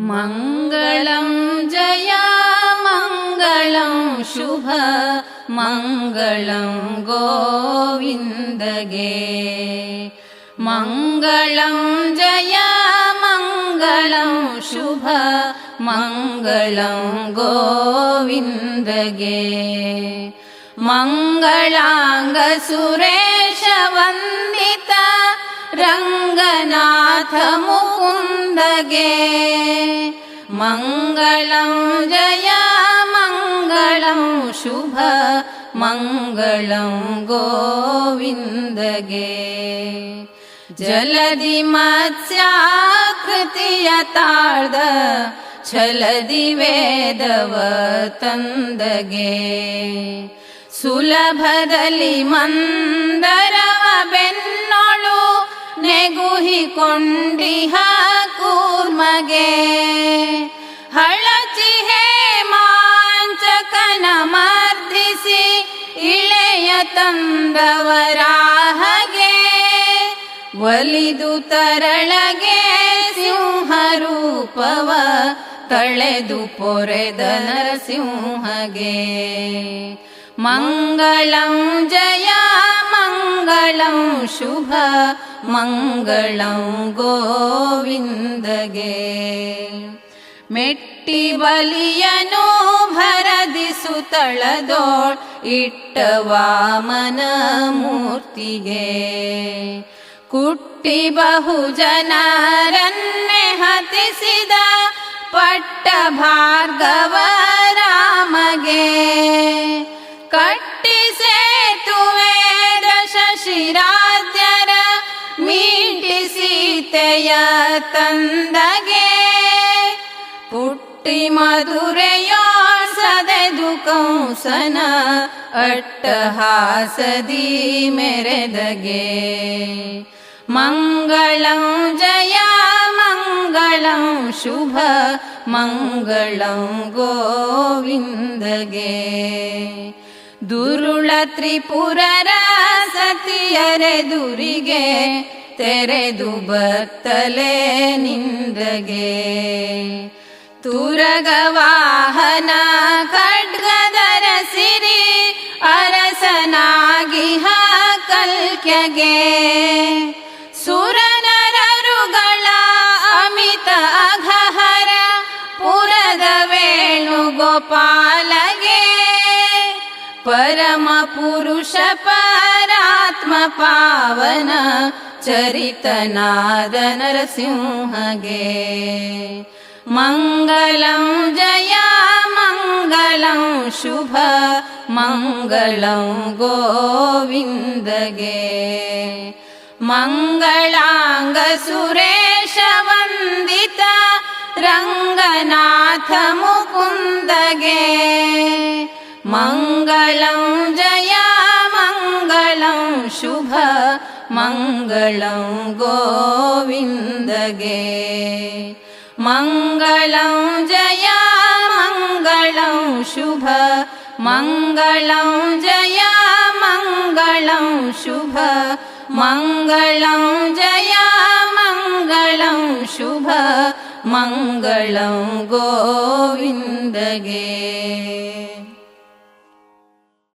मङ्गलं जय मङ्गलं शुभ मङ्गलं गोविन्दगे। मङ्गलं जय मङ्गलं शुभ मङ्गलं गोविन्दगे। मङ्गलाङ्गसुरेशवन्दित रङ्गनाथमुन्द गे मङ्गलौ जया मङ्गलं शुभ मङ्गलं गोविन्दगे। जलदि मत्स्याकृतियतार्द छलदि वेदवतन्दगे। सुलभदलि मन्द ನೆಗುಹಿಕೊಂಡಿಹ ಕೂರ್ಮಗೆ ಹಳಚಿಹೆ ಮಾಂಚಕನ ಮರ್ಧಿಸಿ ಇಳೆಯ ತಂದವರಾಹಗೆ. ಒಲಿದು ತರಳಗೆ ಸಿಂಹರೂಪವ ತಳೆದು ಪೊರೆದ ನರಸಿಂಹಗೆ. ಮಂಗಳಂ ಜಯ ಮಂಗಳಂ ಶುಭ मङ्गलं गोविन्दगे ಮೆಟ್ಟಿ ಬಲಿಯನೋ ಭರದಿಸು ತಳದೋಳ್ ಇಟ್ಟ ವಾಮನ ಮೂರ್ತಿಗೆ ಕುಟ್ಟಿ ಬಹುಜನರನ್ನೆ ಹತಿಸಿದ ಪಟ್ಟ ಭಾರ್ಗವರ ಸೀತೆಯ ತಂದಗೆ ಪುಟ್ಟಿ ಮಧುರೆಯೋ ಸದೆದು ಕಂಸನ ಅಟ್ಟಹಾಸದಿ ಮೆರೆದಗೆ ಮಂಗಳಂ ಜಯ ಮಂಗಳಂ ಶುಭ ಮಂಗಳಂ ಗೋವಿಂದಗೆ ದುರುಳ ತ್ರಿಪುರರ ಸತಿಯರೆದುರಿಗೆ ತೆರೆದು ಬತ್ತಲೆ ನಿಂದಗೆ. ತುರಗವಾಹನ ಖಡ್ಗದರ ಸಿರಿ ಅರಸನಾಗಿಹ ಕಲ್ಕ್ಯಗೆ. ಸುರನರರುಗಳ ಅಮಿತ ಅಘಹರ ಪುರದ ವೇಣುಗೋಪಾಲಗೆ ಪರಮ ಪುರುಷ ಪರಾತ್ಮ ಪಾವನ चरितनादनरसिंहगे। मङ्गलं जया मङ्गलं शुभ मङ्गलं गोविन्दगे। मङ्गलाङ्गसुरेशवन्दित रङ्गनाथ मुकुन्दगे मङ्गलं जया मङ्गलं शुभ मङ्गलं गोविन्दगे। मङ्गलं जय मङ्गलं शुभ। मङ्गलं जय मङ्गलं शुभ। मङ्गलं जय मङ्गलं शुभ। मङ्गलं गोविन्दगे